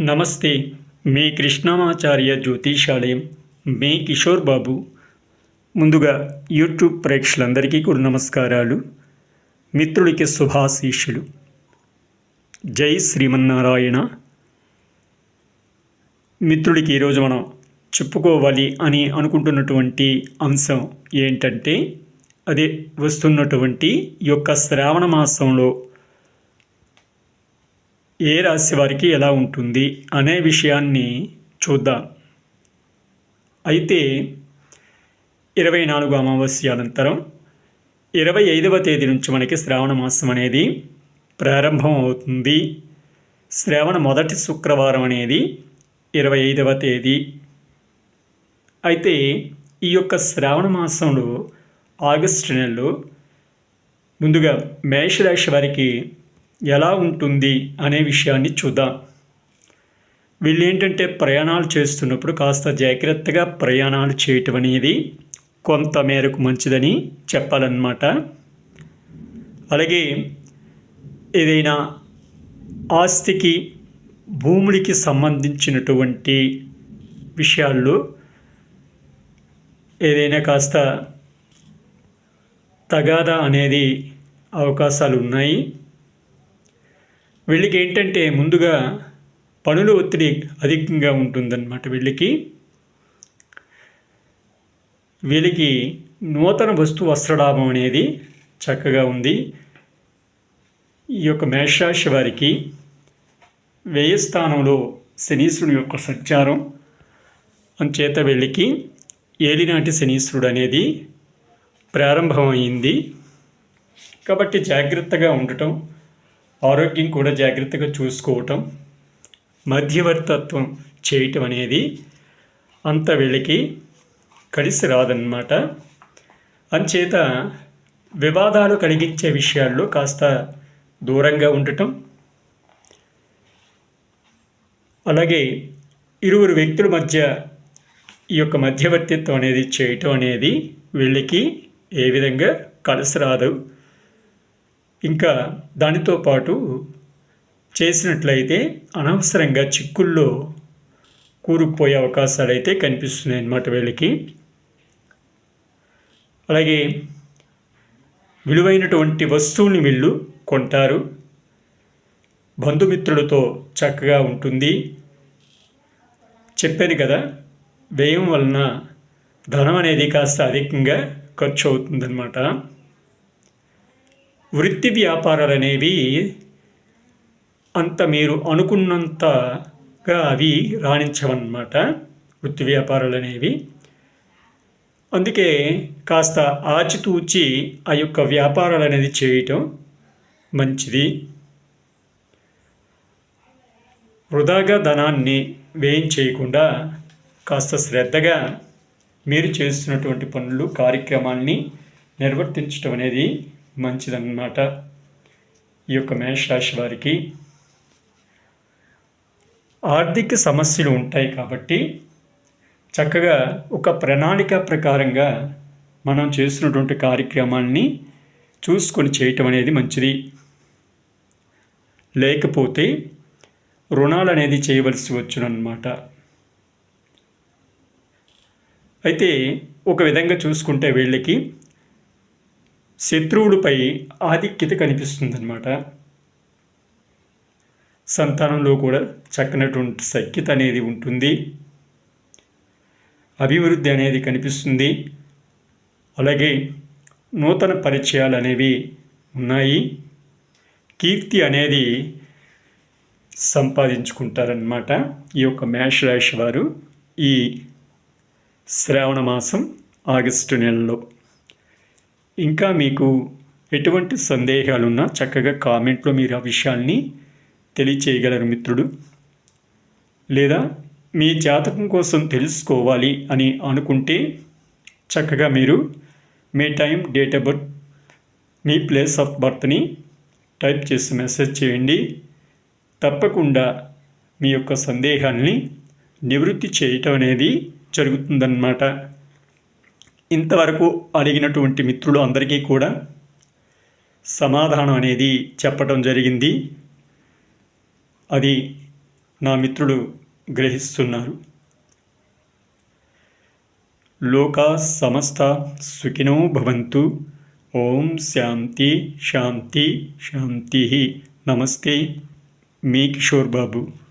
నమస్తే మీ కృష్ణమాచార్య జ్యోతిషాలయం మీ కిషోర్ బాబు. ముందుగా యూట్యూబ్ ప్రేక్షకులందరికీ కూడా నమస్కారాలు. మిత్రుడికి శుభాశీషులు జై శ్రీమన్నారాయణ. మిత్రుడికి ఈరోజు మనం చెప్పుకోవాలి అని అనుకుంటున్నటువంటి అంశం ఏంటంటే అదే వస్తున్నటువంటి యొక్క శ్రావణ మాసంలో ఏ రాశి వారికి ఎలా ఉంటుంది అనే విషయాన్ని చూద్దాం. అయితే ఇరవై నాలుగు అమావాస్య అనంతరం ఇరవై ఐదవ తేదీ నుంచి మనకి శ్రావణ మాసం అనేది ప్రారంభం అవుతుంది. శ్రావణ మొదటి శుక్రవారం అనేది ఇరవై ఐదవ తేదీ. అయితే ఈ యొక్క శ్రావణ మాసంలో ఆగస్టు నెలలో ముందుగా మేషరాశి వారికి ఎలా ఉంటుంది అనే విషయాన్ని చూద్దాం. వీళ్ళు ఏంటంటే ప్రయాణాలు చేస్తున్నప్పుడు కాస్త జాగ్రత్తగా ప్రయాణాలు చేయటం అనేది కొంత మేరకు మంచిదని చెప్పాలన్నమాట. అలాగే ఏదైనా ఆస్తికి భూముడికి సంబంధించినటువంటి విషయాల్లో ఏదైనా కాస్త తగాదా అనేది అవకాశాలు ఉన్నాయి వీళ్ళకి ఏంటంటే ముందుగా పనుల ఒత్తిడి అధికంగా ఉంటుందన్నమాట వీళ్ళకి. వీళ్ళకి నూతన వస్తు వస్త్రలాభం అనేది చక్కగా ఉంది. ఈ యొక్క మేషరాశి వారికి వ్యయస్థానంలో శనీశ్వరుని యొక్క సంచారం అంచేత వీళ్ళకి ఏలినాటి శనీశ్వరుడు అనేది ప్రారంభమైంది. కాబట్టి జాగ్రత్తగా ఉండటం ఆరోగ్యం కూడా జాగ్రత్తగా చూసుకోవటం మధ్యవర్తత్వం చేయటం అనేది అంత వీళ్ళకి కలిసి రాదన్నమాట. అంచేత వివాదాలు కలిగించే విషయాల్లో కాస్త దూరంగా ఉండటం అలాగే ఇరువురు వ్యక్తుల మధ్య ఈ యొక్క మధ్యవర్తిత్వం అనేది చేయటం అనేది వీళ్ళకి ఏ విధంగా కలిసి రాదు. ఇంకా దానితో పాటు చేసినట్లయితే అనవసరంగా చిక్కుల్లో కూరుకుపోయే అవకాశాలు అయితే కనిపిస్తున్నాయి అన్నమాట వీళ్ళకి. అలాగే విలువైనటువంటి వస్తువుని వీళ్ళు కొంటారు. బంధుమిత్రులతో చక్కగా ఉంటుంది. చెప్పాను కదా వ్యయం వలన ధనం అనేది కాస్త అధికంగా ఖర్చు అవుతుందన్నమాట. వృత్తి వ్యాపారాలు అనేవి అంత మీరు అనుకున్నంతగా అవి రాణించవన్నమాట వృత్తి వ్యాపారాలు అనేవి అందుకే కాస్త ఆచితూచి ఆ యొక్క వ్యాపారాలు అనేది చేయటం మంచిది. వృధాగా ధనాన్ని వ్యయం చేయకుండా కాస్త శ్రద్ధగా మీరు చేస్తున్నటువంటి పనులు కార్యక్రమాల్ని నిర్వర్తించడం అనేది మంచిదన్నమాట. ఈ యొక్క మేషరాశి వారికి ఆర్థిక సమస్యలు ఉంటాయి కాబట్టి చక్కగా ఒక ప్రణాళిక ప్రకారంగా మనం చేస్తున్నటువంటి కార్యక్రమాన్ని చూసుకొని చేయటం అనేది మంచిది. లేకపోతే రుణాలు అనేది చేయవలసి వచ్చునమాట అయితే ఒక విధంగా చూసుకుంటే వీళ్ళకి శత్రువులపై ఆధిక్యత కనిపిస్తుందన్నమాట. సంతానంలో కూడా చక్కనటువంటి సఖ్యత అనేది ఉంటుంది. అభివృద్ధి అనేది కనిపిస్తుంది. అలాగే నూతన పరిచయాలు అనేవి ఉన్నాయి. కీర్తి అనేది సంపాదించుకుంటారనమాట ఈ యొక్క మేషరాశి వారు ఈ శ్రావణ మాసం ఆగస్టు నెలలో. ఇంకా మీకు ఎటువంటి సందేహాలున్నా చక్కగా కామెంట్లో మీరు ఆ విషయాల్ని తెలియచేయగలరు మిత్రుడు. లేదా మీ జాతకం కోసం తెలుసుకోవాలి అని అనుకుంటే చక్కగా మీరు మీ టైం డేట్ ఆఫ్ బర్త్ మీ ప్లేస్ ఆఫ్ బర్త్ని టైప్ చేసి మెసేజ్ చేయండి. తప్పకుండా మీ యొక్క సందేహాన్ని నివృత్తి చేయటం అనేది జరుగుతుందన్నమాట. ఇంతవరకు అడిగినటువంటి మిత్రులు అందరికీ కూడా సమాధానం అనేది చెప్పడం జరిగింది. అది నా మిత్రుడు గ్రహిస్తున్నారు. లోకా సమస్త సుఖినో భవంతు. ఓం శాంతి శాంతి శాంతి. నమస్తే. మీ కిషోర్ బాబు.